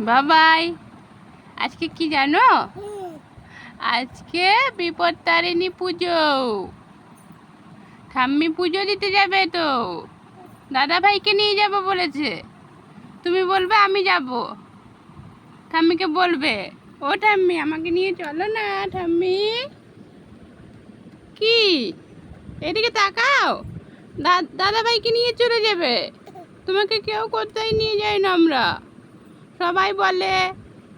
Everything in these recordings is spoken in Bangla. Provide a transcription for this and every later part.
বাবাই, আজকে কি জানো? আজকে বিপদ তারিণী পুজো। ঠাম্মি পুজো দিতে যাবে তো। দাদা ভাইকে নিয়ে যাব বলেছে। তুমি বলবে, আমি যাব। ঠাম্মিকে বলবে, ও ঠাম্মি, আমাকে নিয়ে চলো না, ঠাম্মি। কি? এদিকে তাকাও। দাদা ভাইকে নিয়ে চলে যাবে। তোমাকে কেউ কোথায় নিয়ে যায় না আমরা? সবাই বলে,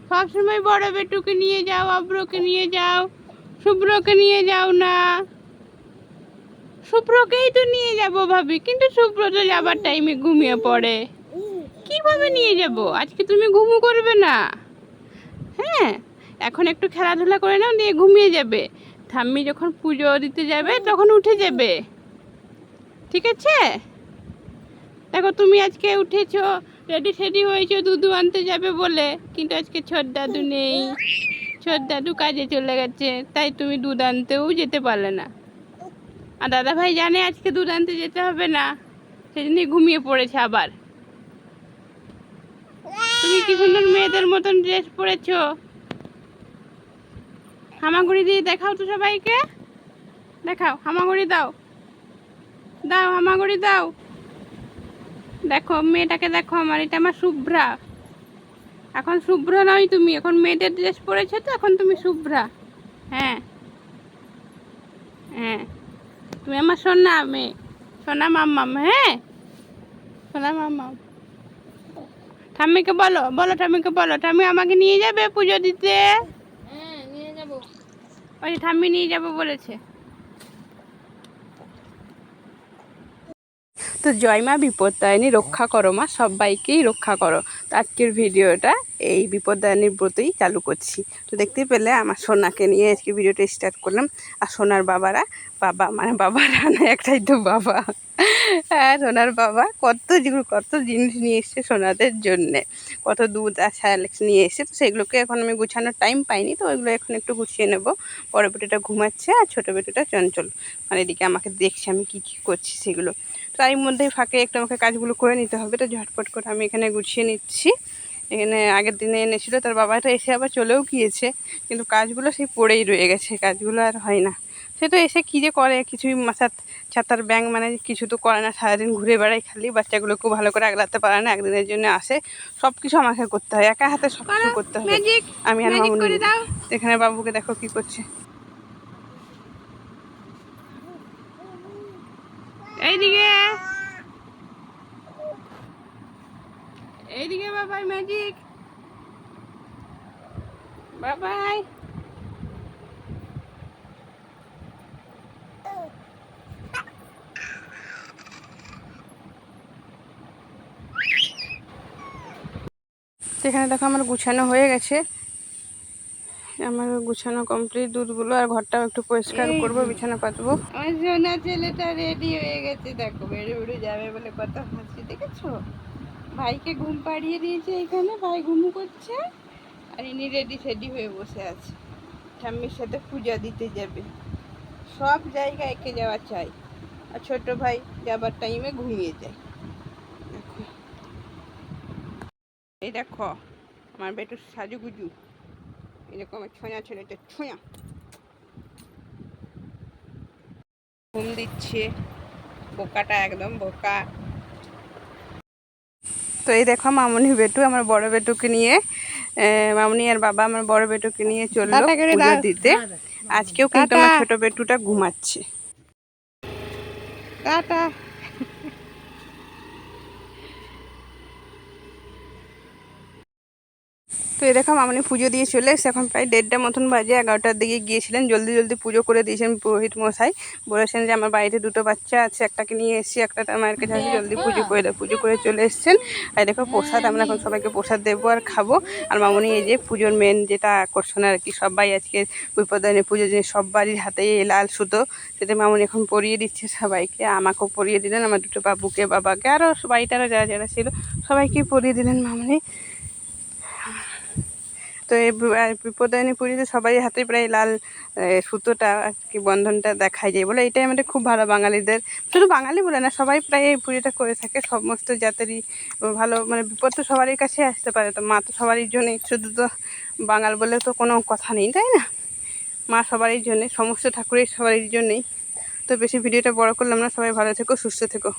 সবসময় বড় বেটুকে নিয়ে যাও, অব্রকে নিয়ে যাও, শুভ্রকে নিয়ে যাও না। শুভ্রকেই তো নিয়ে যাব ভাবি, কিন্তু শুভ্র তো যাবার টাইমে ঘুমিয়ে পড়ে। কীভাবে নিয়ে যাব? আজকে তুমি ঘুমু করবে না। হ্যাঁ এখন একটু খেলাধুলা করে নাও দিয়ে ঘুমিয়ে যাবে। ঠাম্মি যখন পুজো দিতে যাবে, তখন উঠে যাবে। ঠিক আছে? দেখো, তুমি আজকে উঠেছো রেডি সেডি হয়েছো, দুধু আনতে যাবে বলে। কিন্তু আজকে ছোট দাদু নেই। ছোট দাদু কাজে চলে গেছে, তাই তুমি দুধ আনতেও যেতে পারলে না। আর দাদা ভাই জানে আজকে দুধ আনতে যেতে হবে না, সেজন্যই ঘুমিয়ে পড়েছে আবার। তুমি কি সুন্দর মেয়েদের মতন ড্রেস পরেছো? হামাগুড়ি দিয়ে দেখাও তো সবাইকে। দেখাও, হামাগুড়ি দাও। দাও, হামাগুড়ি দাও। দেখো মেয়েটাকে দেখো আমার এটা আমার শুভ্রা। এখন শুভ্র নয় তুমি এখন মেয়েদের ড্রেস পরেছো তো এখন তুমি শুভ্রা। হ্যাঁ। হ্যাঁ। তুমি আমার সোনা মেয়ে সোনা মাম্মাম হ্যাঁ? সোনা মাম্মাম ঠাম্মিকে বলো বলো ঠাম্মিকে বলো ঠাম্মি আমাকে নিয়ে যাবে পুজো দিতে? হ্যাঁ নিয়ে যাব। ওই ঠাম্মি নিয়ে যাব বলেছে। তো জয়মা বিপত্তায়নী রক্ষা করো মা, সবাইকেই রক্ষা করো। তো আজকের ভিডিওটা এই বিপদায়নীর ব্রতই চালু করছি। তো দেখতে পেলে আমার সোনাকে নিয়ে আজকে ভিডিওটা স্টার্ট করলাম। আর সোনার বাবারা, বাবা মানে বাবারা না, একটাই তো বাবা। হ্যাঁ সোনার বাবা কত যেগুলো কত জিনিস নিয়ে এসছে সোনাদের জন্যে। কত দুধ আর স্যালেক্স নিয়ে এসে তো সেগুলোকে এখন আমি গুছানোর টাইম পাইনি, তো ওইগুলো এখন একটু গুছিয়ে নেব। বড় বেটুটা ঘুমাচ্ছে আর ছোটো বেটুটা চঞ্চল। মানে এদিকে আমাকে দেখছে আমি কি কি করছি সেগুলো। এর মধ্যেই ফাঁকে একটু আমাকে কাজগুলো করে নিতে হবে তো ঝটপট করে আমি এখানে গুছিয়ে নিচ্ছি। এখানে আগের দিনে এনেছিল তার বাবাটা এসে আবার চলেও গিয়েছে কিন্তু কাজগুলো সেই পড়েই রয়ে গেছে কাজগুলো আর হয় না। সে তো এসে কী যে করে কিছুই মাথার ছাতার ব্যাং মানে কিছু তো করে না সারাদিন ঘুরে বেড়াই খালি বাচ্চাগুলোকেও ভালো করে আগলাতে পারে না একদিনের জন্য আসে সব কিছু আমাকে করতে হয় একা হাতে সব কিছু করতে হবে। আমি আর এখানে বাবুকে দেখো কি করছে। এইদিকে বাবাই ম্যাজিক বাবাই এখানে দেখো আমার গুছানো হয়ে গেছে। আমার গুছানো কমপ্লিট দুধগুলো আর ঘরটাও একটু পরিষ্কার করব বিছানা পাতবো। আমার সোনা ছেলেটা রেডি হয়ে গেছে। দেখো বেড়ে বেড়ে যাবে বলে কত হাসি দেখেছ? ভাইকে ঘুম পাড়িয়ে দিয়েছে এখানে, ভাই ঘুমু করছে। আর ইনি রেডি সেডি হয়ে বসে আছে। ঠাম্মির সাথে পূজা দিতে যাবে। সব জায়গায় একে যাওয়া চাই। আর ছোট ভাই যাবার টাইমে ঘুমিয়ে যায়। এই দেখো, আমার বেটুর সাজুগুজু। এরকম ছোঁয়া, ছেলেটা ছোঁয়া। ঘুম দিচ্ছে। বোকাটা একদম বোকা। তো এই দেখো মামনি বেটু আমার বড় বেটুকে নিয়ে আহ, মামনি আর বাবা আমার বড় বেটুকে নিয়ে চলল পুজো দিতে। আজকেও কিন্তু আমার ছোট বেটুটা ঘুমাচ্ছে। টাটা। তো এই দেখো মামনি পুজো দিয়ে চলে এসে এখন প্রায় দেড়টা মতন বাজে, এগারোটার দিকে গিয়েছিলেন। জলদি জলদি পুজো করে দিয়েছেন পুরোহিত মশাই। বলেছেন যে আমার বাড়িতে দুটো বাচ্চা আছে, একটাকে নিয়ে এসেছি, একটা মায়ের কাছে জলদি পুজো করে দেয় পুজো করে চলে এসেছেন। আর দেখো প্রসাদ, আমরা এখন সবাইকে প্রসাদ দেবো আর খাব। আর মামনি এই যে পুজোর মেন যেটা আকর্ষণ আর কি, সবাই আজকে বিপদানে পুজোর দিনে সব বাড়ির হাতেই এই লাল সুতো। সেটা মামনি এখন পরিয়ে দিচ্ছে সবাইকে। আমাকেও পরিয়ে দিলেন, আমার দুটো বাবুকে, বাবাকে আরও বাড়িটারও যারা যারা ছিল, সবাইকে পরিয়ে দিলেন মামনি। তো এই বিপদায়নী পুজোতে সবাই হাতে প্রায় লাল সুতোটা আর কি বন্ধনটা দেখাই যায় বলে। এটাই আমাদের খুব ভালো বাঙালিদের। শুধু বাঙালি বলে না, সবাই প্রায় এই পুজোটা করে থাকে। সমস্ত জাতেরই ভালো মানে বিপদ তো সবারই কাছে আসতে পারে। তো মা তো সবারই জন্যই শুধু তো বাঙাল বলে তো কোনো কথা নেই, তাই না? মা সবারই জন্যে, সমস্ত ঠাকুরের সবারই জন্যেই। তো বেশি ভিডিওটা বড় করলাম না, সবাই ভালো থেকো, সুস্থ থেকো।